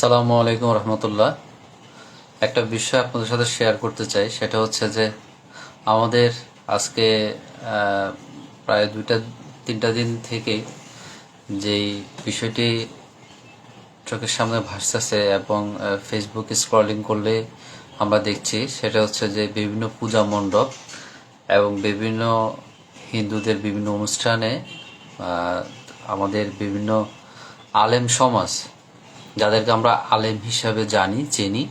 সালামু আলাইকুম রহমতুল্লাহ। একটা বিষয় আপনাদের সাথে শেয়ার করতে চাই, সেটা হচ্ছে যে আমাদের আজকে প্রায় দুইটা, তিনটা দিন থেকে যেই বিষয়টি চোখের সামনে ভাসতেছে এবং ফেসবুকে স্ক্রলিং করলে আমরা দেখছি, সেটা হচ্ছে যে বিভিন্ন পূজা মণ্ডপ এবং বিভিন্ন হিন্দুদের বিভিন্ন অনুষ্ঠানে আমাদের বিভিন্ন আলেম সমাজ যাদেরকে আমরা আলেম হিসাবে জানি, চিনি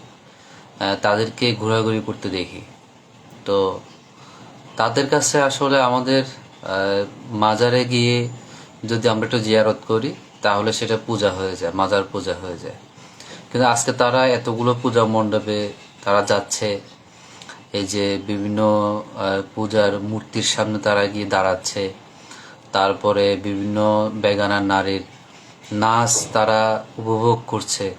তাদেরকে ঘোরাঘুরি করতে দেখি। তো তাদের কাছে আসলে আমাদের মাজারে গিয়ে যদি আমরা একটু জিয়ারত করি, তাহলে সেটা পূজা হয়ে যায়, মাজার পূজা হয়ে যায়। কিন্তু আজকে তারা এতগুলো পূজা মণ্ডপে তারা যাচ্ছে, এই যে বিভিন্ন পূজার মূর্তির সামনে তারা গিয়ে দাঁড়াচ্ছে, তারপরে বিভিন্ন বেগানা নারীর নাচ তারা উপভোগ করছে।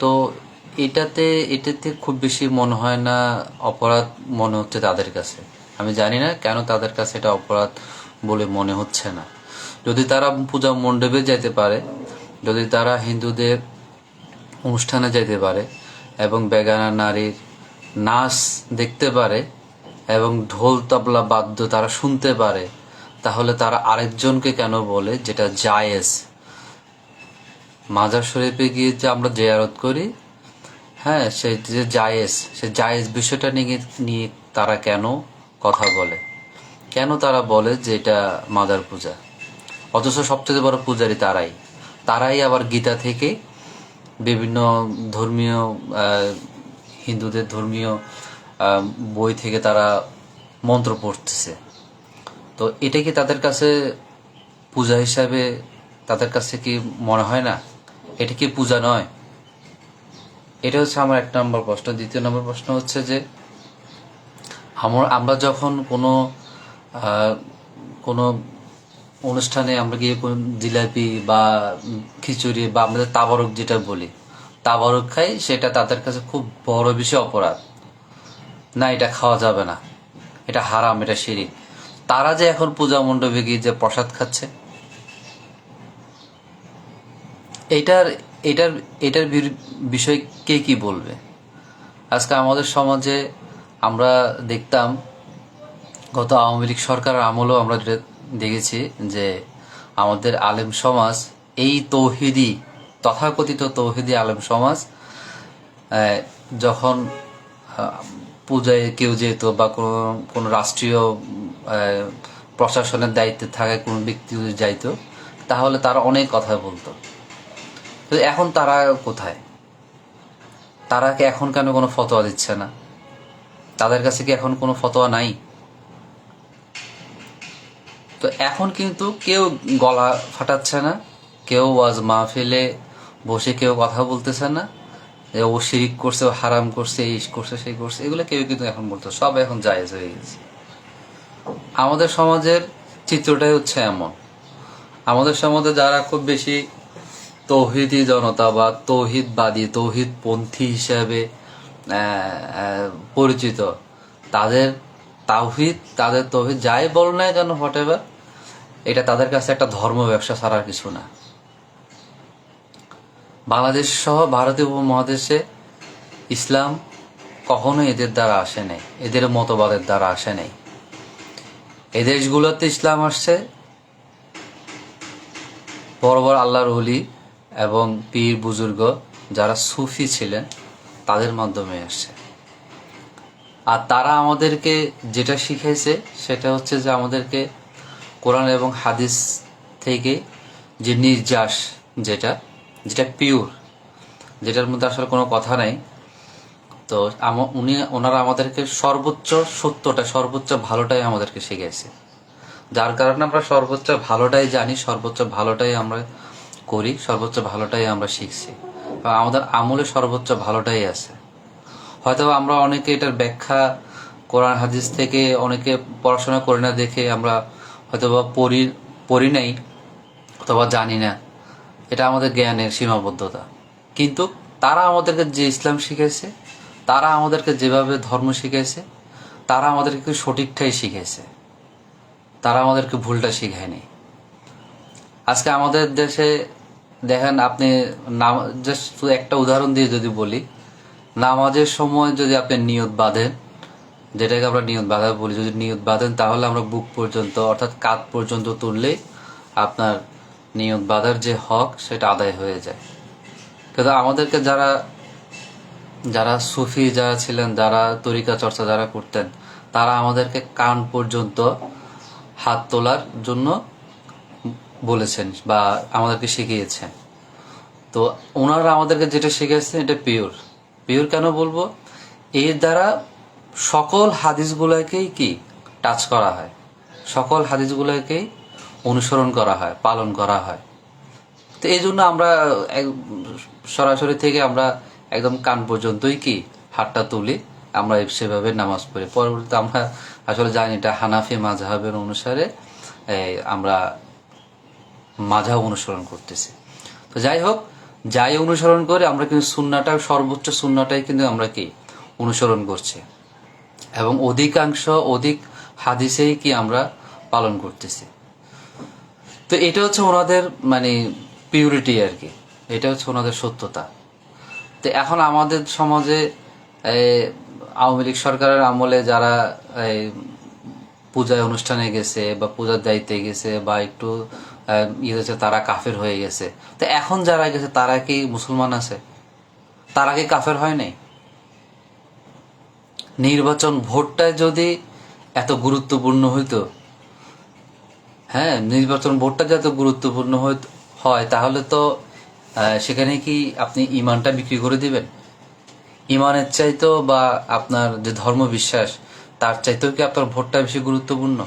তো এটাতে এটাতে খুব বেশি মনে হয় না অপরাধ মনে হচ্ছে তাদের কাছে। আমি জানি না কেন তাদের কাছে এটা অপরাধ বলে মনে হচ্ছে না। যদি তারা পূজা মণ্ডপে যেতে পারে, যদি তারা হিন্দুদের অনুষ্ঠানে যেতে পারে এবং বেগানা নারীর নাচ দেখতে পারে এবং ঢোল তবলা বাদ্য তারা শুনতে পারে, তাহলে তারা আরেকজনকে কেন বলে যেটা জায়েজ? মাজার শরীফে গিয়ে যে আমরা জেয়ারত করি হ্যাঁ সে যে জায়েজ, সে জায়েজ বিষয়টা নিয়ে নিয়ে তারা কেন কথা বলে? কেন তারা বলে যে এটা মাজার পূজা? অথচ সবচেয়ে বড় পূজারি তারাই। তারাই আবার গীতা থেকে বিভিন্ন ধর্মীয় হিন্দুদের ধর্মীয় বই থেকে তারা মন্ত্র পড়তেছে। তো এটা কি তাদের কাছে পূজা হিসাবে তাদের কাছে কি মনে হয় না? এটা কি পূজা নয়? এটা হচ্ছে আমার এক নম্বর প্রশ্ন। দ্বিতীয় নম্বর প্রশ্ন হচ্ছে যে, আমরা আমরা যখন কোনো কোনো অনুষ্ঠানে আমরা গিয়ে কোনো জিলাপি বা খিচুড়ি বা আমাদের তাবারক যেটা বলি, তাবারক খাই, সেটা তাদের কাছে খুব বড় বিষয় অপরাধ। না, এটা খাওয়া যাবে না। এটা হারাম, এটা সিঁড়ি তারা যে এখন পূজা মণ্ডপে গিয়ে যে প্রসাদ খাচ্ছে এটার এটার এটার বিষয় কে কি বলবে? আজকে আমাদের সমাজে আমরা দেখতাম, গত আওয়ামী লীগ সরকারের আমলেও আমরা দেখেছি যে আমাদের আলেম সমাজ, এই তৌহিদি, তথাকথিত তৌহিদি আলেম সমাজ যখন পূজায় কেউ যেত বা কোনো কোনো রাষ্ট্রীয় প্রশাসনের দায়িত্বে থাকা, কোনো ব্যক্তি যদি যাইতো, তাহলে তারা অনেক কথা বলতো। তো এখন তারা কোথায়? তারা কি এখন কেন কোনো ফতোয়া দিচ্ছে না? তাদের কাছে কি এখন কোনো ফতোয়া নাই? তো এখন কিন্তু কেউ গলা ফাটাচ্ছে না, কেউ ওয়াজ মাহফিলে বসে কেউ কথা বলতেছে না ও শিরিক করছে, ও হারাম করছে, এই করছে, সেই করছে, এগুলো কেউ কিন্তু এখন বলতো সব এখন জায়েজ হয়ে গেছে। আমাদের সমাজের চিত্রটাই হচ্ছে এমন। আমাদের সমাজে যারা খুব বেশি তৌহিদি জনতা বা তৌহিদবাদী, তৌহিদপন্থী হিসাবে পরিচিত। তাদের তাওহিদ, তাদের তৌহিদ যাই বল না কেন হোয়াট এটা তাদের কাছে একটা ধর্ম ব্যবসা ছাড়ার কিছু না। বাংলাদেশ সহ ভারতীয় উপমহাদেশে ইসলাম কখনো এদের দ্বারা আসে নাই, এদের মতবাদের দ্বারা আসে নাই। এই দেশগুলোতে ইসলাম আসছে, বড় বড় আল্লাহর অলি এবং পীর বুজুর্গ যারা সুফি ছিলেন, তাদের মাধ্যমে আসছে। আর তারা আমাদেরকে যেটা শিখাইছে, সেটা হচ্ছে যে আমাদেরকে কোরআন এবং হাদিস থেকে যে নির্যাস যেটা যেটা পিওর যেটার মধ্যে আসলে কোনো কথা নাই, তো উনি, ওনারা আমাদেরকে সর্বোচ্চ সত্যটা, সর্বোচ্চ ভালোটাই আমাদেরকে শিখাইছে। যার কারণে আমরা সর্বোচ্চ ভালোটাই জানি, সর্বোচ্চ ভালোটাই আমরা করি, সর্বোচ্চ ভালোটাই আমরা শিখছি। বা আমাদের আমলে সর্বোচ্চ ভালোটাই আছে। হয়তো আমরা অনেকে এটার ব্যাখ্যা, কোরআন, হাদিস থেকে অনেকে পড়াশোনা করি না দেখে আমরা হয়তো বা পড়ি পড়ি নাই, অথবা জানি না। এটা আমাদের জ্ঞানের সীমাবদ্ধতা। কিন্তু তারা আমাদেরকে যে ইসলাম শিখেছে তারা আমাদেরকে যেভাবে ধর্ম শিখেছে তারা আমাদেরকে সঠিকটাই শিখেছে তারা আমাদেরকে ভুলটা শিখায়নি। আজকে আমাদের দেশে দেখেন আপনি নাম জাস্ট একটা উদাহরণ দিয়ে যদি বলি, নামাজের সময় যদি আপনি নিয়ত বাঁধেন, যেটাকে আমরা নিয়ত বাঁধা বলি, যদি নিয়ত বাঁধেন, তাহলে আমরা বুক পর্যন্ত, অর্থাৎ কাত পর্যন্ত তুললেই আপনার নিয়ত বাঁধার যে হক, সেটা আদায় হয়ে যায়। কিন্তু আমাদেরকে যারা যারা সুফি যারা ছিলেন, যারা তরিকা চর্চা যারা করতেন, তারা আমাদেরকে কান পর্যন্ত হাত তোলার জন্য বলেছেন বা আমাদেরকে শিখিয়েছেন তো ওনারা আমাদেরকে যেটা শিখিয়েছেন এটা পিওর পিওর কেন বলব? এর দ্বারা সকল হাদিসগুলোকেই কি? টাচ করা হয়। সকল হাদিসগুলোকেই অনুসরণ করা হয়, পালন করা হয়। তো এই জন্য আমরা সরাসরি থেকে আমরা একদম কান পর্যন্তই কি হাতটা তুলি, আমরা সেভাবে নামাজ পড়ি। পরবর্তীতে আমরা আসলে জানি এটা হানাফি মাঝহাবের অনুসারে আমরা মাঝাব অনুসরণ করতেছি। তো যাই হোক, যাই অনুসরণ করে আমরা কিন্তু সুন্নাটা, সর্বোচ্চ সুন্নাটাই কিন্তু আমরা কি? অনুসরণ করছি। এবং অধিকাংশ, অধিক হাদিসেই কি আমরা পালন করতেছি। তো এটা হচ্ছে ওনাদের মানে পিউরিটি আর কি। এটা হচ্ছে ওনাদের সত্যতা। তো এখন আমাদের সমাজে আওয়ামী লীগ সরকারের আমলে যারা পূজায় অনুষ্ঠানে গেছে বা পূজার দায়িত্বে গেছে বা একটু হয়েছে, তারা কাফের হয়ে গেছে। তো এখন যারা গেছে, তারা কি মুসলমান আছে? তারা কি কাফের হয় নাই? নির্বাচন ভোটটা যদি এত গুরুত্বপূর্ণ হইতো হ্যাঁ নির্বাচন ভোটটা যে এত গুরুত্বপূর্ণ হয়, তাহলে তো সেখানে কি আপনি ইমানটা বিক্রি করে দিবেন? ইমানের চাইতো বা আপনার যে ধর্ম বিশ্বাস তার চাইতেও কি আপনার ভোটটা বেশি গুরুত্বপূর্ণ?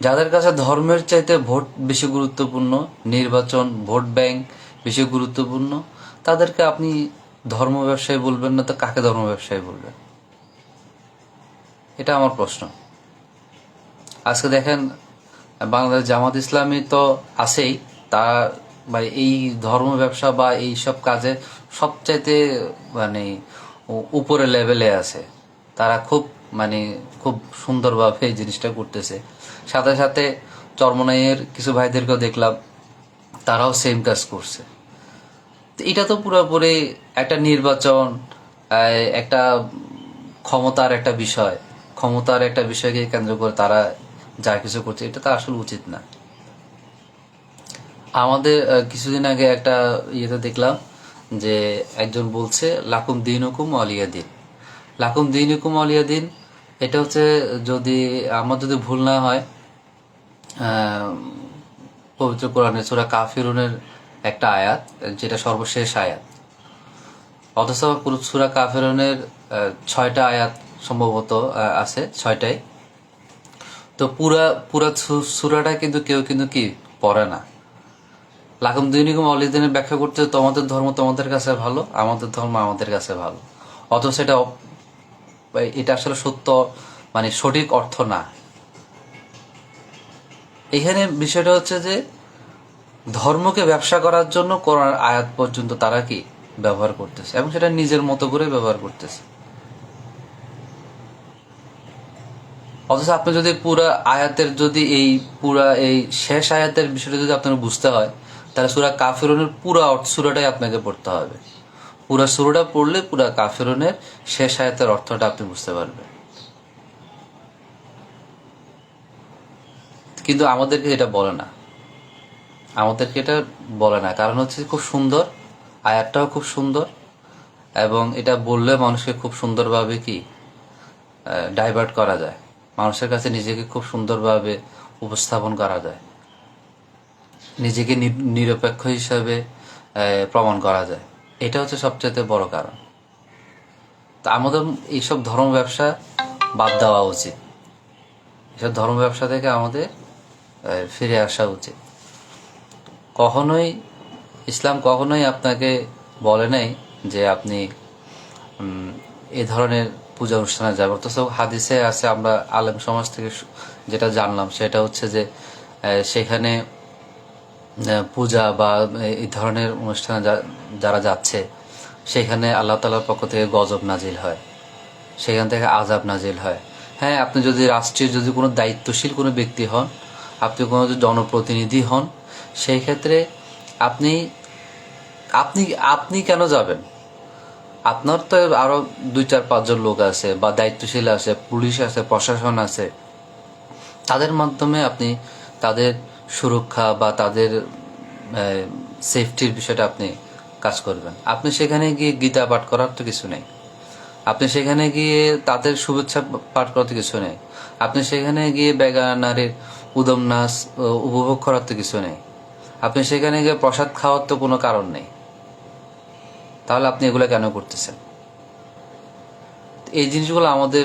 যাদের কাছে ধর্মের চাইতে ভোট বেশি গুরুত্বপূর্ণ, নির্বাচন, ভোট ব্যাংক বেশি গুরুত্বপূর্ণ, তাদেরকে আপনি ধর্ম ব্যবসায়ী বলবেন না তো কাকে ধর্ম ব্যবসায়ী বলবেন? এটা আমার প্রশ্ন। আজকে দেখেন, বাংলাদেশ জামাত ইসলামী তো আছেই, তা বা এই ধর্ম ব্যবসা বা এই সব কাজে সবচাইতে মানে উপরে লেভেলে আছে। তারা খুব মানে খুব সুন্দরভাবে এই জিনিসটা করতেছে। সাথে সাথে চরমনাইয়ের কিছু ভাইদেরকেও দেখলাম, তারাও সেম কাজ করছে। এটা তো পুরোপুরি একটা নির্বাচন একটা ক্ষমতার একটা বিষয়। ক্ষমতার একটা বিষয়কে কেন্দ্র করে তারা যা কিছু করছে, এটা তো আসলে উচিত না। আমাদের কিছুদিন আগে একটা ইয়েতে দেখলাম যে একজন বলছে, লাকুম দিন হুকুম অলিয়া দিন। লাকুম দিন হুকুম অলিয়া দিন, এটা হচ্ছে যদি আমার যদি ভুল না হয় পবিত্র কোরআনে সুরা কাফিরুনের একটা আয়াত, যেটা সর্বশেষ আয়াত। অথচ সুরা কাফিরুনের ছয়টা আয়াত সম্ভবত আছে, ছয়টাই। তো পুরা পুরা সুরাটা কিন্তু কেউ কিন্তু কি পড়ে না। লাকুম দৈনিকম অলিদিনের ব্যাখ্যা করতে তোমাদের ধর্ম তোমাদের কাছে ভালো, আমাদের ধর্ম আমাদের কাছে ভালো। অথচ এটা এটা আসলে সত্য মানে সঠিক অর্থ না। এখানে বিষয়টা হচ্ছে যে, ধর্মকে ব্যবসা করার জন্য করার আয়াত পর্যন্ত তারা কি ব্যবহার করতেছে? এবং সেটা নিজের মতো করে ব্যবহার করতেছে। অথচ আপনি যদি পুরা আয়াতের যদি এই পুরা এই শেষ আয়াতের বিষয়টা যদি আপনার বুঝতে হয়, তাহলে সুরা কাফেরনের পুরা অর্থ, সুরাটাই আপনাকে পড়তে হবে। পুরা সুরাটা পড়লে পুরা কাফেরনের শেষ আয়াতের অর্থটা আপনি বুঝতে পারবেন। কিন্তু আমাদেরকে এটা বলে না। আমাদেরকে এটা বলে না। কারণ হচ্ছে খুব সুন্দর, আয়াতটাও খুব সুন্দর, এবং এটা বললে মানুষকে খুব সুন্দরভাবে কি ডাইভার্ট করা যায়। মানুষের কাছে নিজেকে খুব সুন্দরভাবে উপস্থাপন করা যায়। নিজেকে নিরপেক্ষ হিসাবে প্রমাণ করা যায়। এটা হচ্ছে সবচেয়ে বড় কারণ। তা আমাদের এইসব ধর্ম ব্যবসা বাদ দেওয়া উচিত। এসব ধর্ম ব্যবসা থেকে আমাদের ফিরে আসা উচিত। কখনোই, ইসলাম কখনোই আপনাকে বলে নাই যে আপনি এ ধরনের পূজা অনুষ্ঠানে যাবেন। অথচ হাদিসে আছে, আমরা আলেম সমাজ থেকে যেটা জানলাম, সেটা হচ্ছে যে সেখানে পূজা বা এই ধরনের অনুষ্ঠানে যারা যাচ্ছে, সেখানে আল্লাহ তালার পক্ষ থেকে গজব নাজিল হয়। সেখান থেকে আজাব নাজিল হয়। হ্যাঁ আপনি যদি রাষ্ট্রীয় যদি কোনো দায়িত্বশীল কোনো ব্যক্তি হন আপনি কোনো জনপ্রতিনিধি হন, সেই ক্ষেত্রে আপনি আপনি আপনি কেন যাবেন? আপনার তো আরও দুই চার পাঁচজন লোক আছে বা দায়িত্বশীল আছে, পুলিশ আছে, প্রশাসন আছে। তাদের মাধ্যমে আপনি তাদের সুরক্ষা বা তাদের সেফটির বিষয়টা আপনি কাজ করবেন। আপনি সেখানে গিয়ে গীতা পাঠ করার তো কিছু নেই। আপনি সেখানে গিয়ে তাদের শুভেচ্ছা পাঠ করার তো কিছু নেই। আপনি সেখানে গিয়ে বেগা নারীর উদম নাচ উপভোগ করার তো কিছু নেই। আপনি সেখানে গিয়ে প্রসাদ খাওয়ার তো কোনো কারণ নেই। তাহলে আপনি এগুলো কেন করতেছেন? এই জিনিসগুলো আমাদের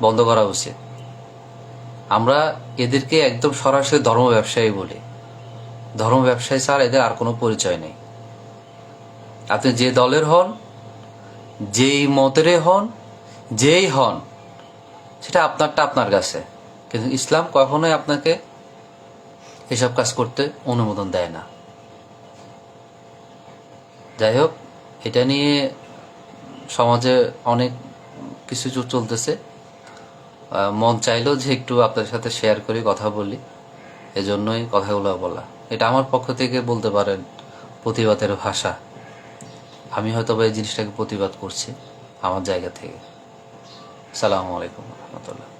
বন্ধ করা উচিত। আমরা এদেরকে একদম সরাসরি ধর্ম ব্যবসায়ী বলি। ধর্ম ব্যবসায়ী ছাড়া এদের আর কোনো পরিচয় নেই। আপনি যে দলের হন, যেই মতেরে হন, যেই হন, সেটা আপনারটা আপনার কাছে। কিন্তু ইসলাম কখনোই আপনাকে এসব কাজ করতে অনুমোদন দেয় না। যাই হোক, এটা নিয়ে সমাজে অনেক কিছু চলতেছে। মন চাইলো যে একটু আপনাদের সাথে শেয়ার করি, কথা বলি। এজন্যই কথাগুলো বলা। এটা আমার পক্ষ থেকে বলতে পারেন প্রতিবাদের ভাষা। আমি হয়তো এই জিনিসটাকে প্রতিবাদ করছি আমার জায়গা থেকে। সালামু আলাইকুম রহমতুল্লাহ।